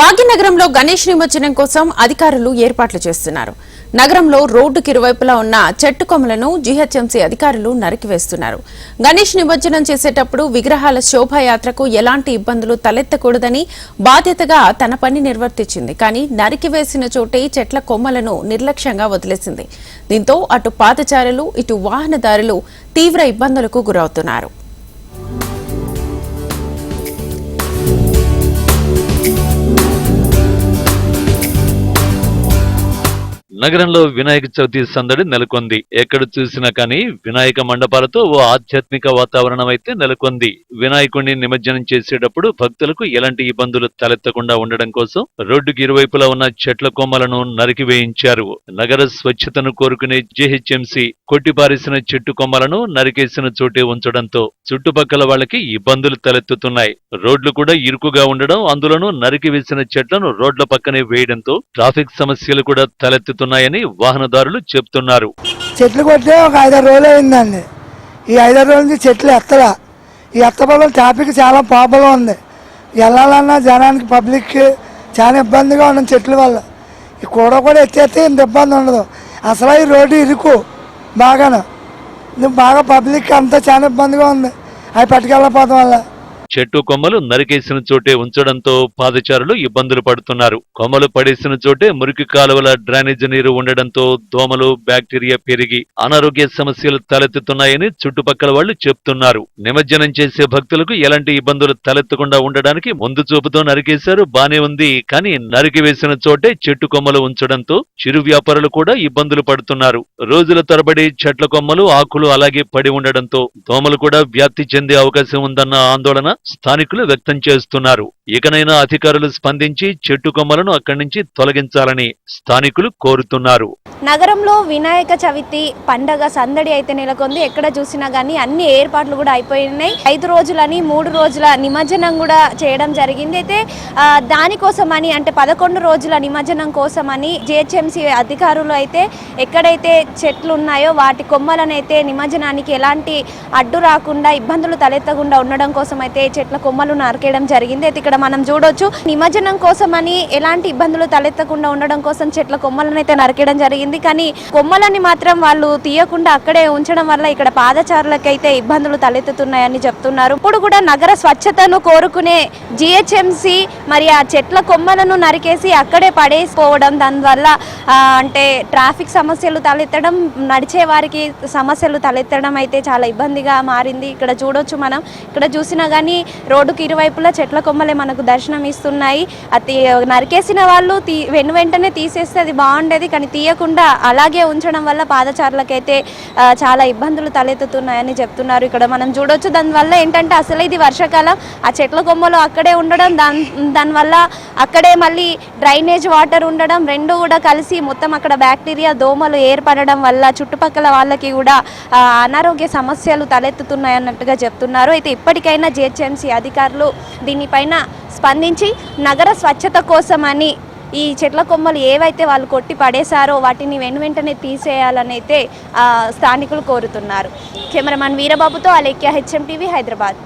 భాగ్యనగరంలో గణేష్ నిమజ్జనం కోసం అధికారులు ఏర్పాట్లు చేస్తున్నారు. నగరంలో రోడ్డుకి ఇరువైపులా ఉన్న చెట్టు కొమ్మలను జీహెచ్ఎంసీ అధికారులు నరికివేస్తున్నారు. గణేష్ నిమజ్జనం చేసేటప్పుడు విగ్రహాల శోభాయాత్రకు ఎలాంటి ఇబ్బందులు తలెత్తకూడదని బాధ్యతగా తన పని నిర్వర్తించింది. కానీ నరికివేసిన చోటే చెట్ల కొమ్మలను నిర్లక్ష్యంగా వదిలేసింది. దీంతో అటు పాదచారులు ఇటు వాహనదారులు తీవ్ర ఇబ్బందులకు గురవుతున్నారు. నగరంలో వినాయక చవితి సందడి నెలకొంది. ఎక్కడ చూసినా కానీ వినాయక మండపాలతో ఓ ఆధ్యాత్మిక వాతావరణం అయితే నెలకొంది. వినాయకుడిని నిమజ్జనం చేసేటప్పుడు భక్తులకు ఎలాంటి ఇబ్బందులు తలెత్తకుండా ఉండడం కోసం రోడ్డుకి ఇరువైపులా ఉన్న చెట్ల కొమ్మలను నరికివేయించారు నగర స్వచ్ఛతను కోరుకునే జీహెచ్ఎంసీ కొట్టిపారేసిన చెట్టు కొమ్మలను నరికేసిన చోటే ఉంచడంతో చుట్టుపక్కల వాళ్ళకి ఇబ్బందులు తలెత్తుతున్నాయి. రోడ్లు కూడా ఇరుకుగా ఉండడం అందులోనూ నరికివేసిన చెట్లను రోడ్ల పక్కనే వేయడంతో ట్రాఫిక్ సమస్యలు కూడా తలెత్తుతున్నాయి. ఉన్నాయని వాహనదారులు చెప్తున్నారు చెట్లు కొట్టే ఒక ఐదారు రోజులు అయిందండి. ఈ ఐదారు రోజుల నుంచి చెట్లు ఎత్తలా. ఈ ఎత్తబలం ట్రాఫిక్ చాలా ప్రాబ్లం ఉంది. వెళ్ళాలన్నా జనానికి పబ్లిక్కి చాలా ఇబ్బందిగా ఉంది చెట్ల వల్ల. ఈ కూడ కూడా ఎత్తేస్తే ఇంత ఇబ్బంది ఉండదు. అసలు ఈ రోడ్డు ఇరుకు బాగాను. బాగా పబ్లిక్ అంతా చాలా ఇబ్బందిగా ఉంది. అవి పట్టుకెళ్ళకపోవడం వల్ల. చెట్టు కొమ్మలు నరికేసిన చోటే ఉంచడంతో పాదచారులు ఇబ్బందులు పడుతున్నారు. కొమ్మలు పడేసిన చోటే మురికి కాలువల డ్రైనేజ్ నీరు ఉండడంతో దోమలు బ్యాక్టీరియా పెరిగి అనారోగ్య సమస్యలు తలెత్తుతున్నాయని చుట్టుపక్కల వాళ్ళు చెప్తున్నారు. నిమజ్జనం చేసే భక్తులకు ఎలాంటి ఇబ్బందులు తలెత్తకుండా ఉండడానికి ముందు చూపుతో నరికేశారు బానే ఉంది. కానీ నరికివేసిన చోటే చెట్టు కొమ్మలు ఉంచడంతో చిరు వ్యాపారులు కూడా ఇబ్బందులు పడుతున్నారు. రోజుల తరబడి చెట్ల కొమ్మలు ఆకులు అలాగే పడి ఉండడంతో దోమలు కూడా వ్యాప్తి చెందే అవకాశం ఉందన్న ఆందోళన స్థానికులు వ్యక్తం చేస్తున్నారు. ఇకనైనా అధికారులు స్పందించి చెట్టు కొమ్మలను అక్కడి నుంచి తొలగించాలని స్థానికులు కోరుతున్నారు. నగరంలో వినాయక చవితి పండగ సందడి అయితే నెలకొంది. ఎక్కడ చూసినా కానీ అన్ని ఏర్పాట్లు కూడా అయిపోయినాయి. ఐదు రోజులని మూడు రోజుల నిమజ్జనం కూడా చేయడం జరిగింది. అయితే దానికోసమని అంటే పదకొండు రోజుల నిమజ్జనం కోసమని జిహెచ్ఎంసీ అధికారులు అయితే ఎక్కడైతే చెట్లు ఉన్నాయో వాటి కొమ్మలను అయితే నిమజ్జనానికి ఎలాంటి అడ్డు రాకుండా ఇబ్బందులు తలెత్తకుండా ఉండడం కోసం అయితే చెట్ల కొమ్మలు నరికేయడం జరిగింది. అయితే ఇక్కడ మనం చూడొచ్చు నిమజ్జనం కోసం అని ఎలాంటి ఇబ్బందులు తలెత్తకుండా ఉండడం కోసం చెట్ల కొమ్మలను అయితే నరికేయడం జరిగింది. కానీ కొమ్మలని మాత్రం వాళ్ళు తీయకుండా అక్కడే ఉంచడం వల్ల ఇక్కడ పాదచారులకైతే ఇబ్బందులు తలెత్తుతున్నాయని చెప్తున్నారు. ఇప్పుడు కూడా నగర స్వచ్ఛతను కోరుకునే జిహెచ్ఎంసి మరి ఆ చెట్ల కొమ్మలను నరికేసి అక్కడే పడేసిపోవడం దానివల్ల అంటే ట్రాఫిక్ సమస్యలు తలెత్తడం నడిచే వారికి సమస్యలు తలెత్తడం అయితే చాలా ఇబ్బందిగా మారింది. ఇక్కడ చూడొచ్చు మనం. ఇక్కడ చూసినా కానీ రోడ్డుకి ఇరువైపులా చెట్ల కొమ్మలే మనకు దర్శనం ఇస్తున్నాయి. అది నరికేసిన వాళ్ళు తీ వెను వెంటనే తీసేస్తే అది బాగుండేది కానీ తీయకుండా అలాగే ఉంచడం వల్ల పాదచారులకైతే చాలా ఇబ్బందులు తలెత్తుతున్నాయని చెప్తున్నారు ఇక్కడ. మనం చూడొచ్చు దానివల్ల ఏంటంటే అసలు ఇది వర్షాకాలం. ఆ చెట్ల కొమ్మలు అక్కడే ఉండడం దాని దానివల్ల అక్కడే మళ్ళీ డ్రైనేజ్ వాటర్ ఉండడం రెండు కూడా కలిసి మొత్తం అక్కడ బ్యాక్టీరియా దోమలు ఏర్పడడం వల్ల చుట్టుపక్కల వాళ్ళకి కూడా అనారోగ్య సమస్యలు తలెత్తుతున్నాయి అన్నట్టుగా చెప్తున్నారు. అయితే ఇప్పటికైనా జిహెచ్ఎంసీ అధికారులు దీనిపైన స్పందించి నగర స్వచ్ఛత కోసమని ఈ చెట్ల కొమ్మలు ఏవైతే వాళ్ళు కొట్టి పడేశారో వాటిని వెను వెంటనే తీసేయాలని అయితే ఆ, స్థానికులు కోరుతున్నారు. కెమెరామన్ వీరబాబుతో అలేఖ్య హెచ్ఎం టీవీ హైదరాబాద్.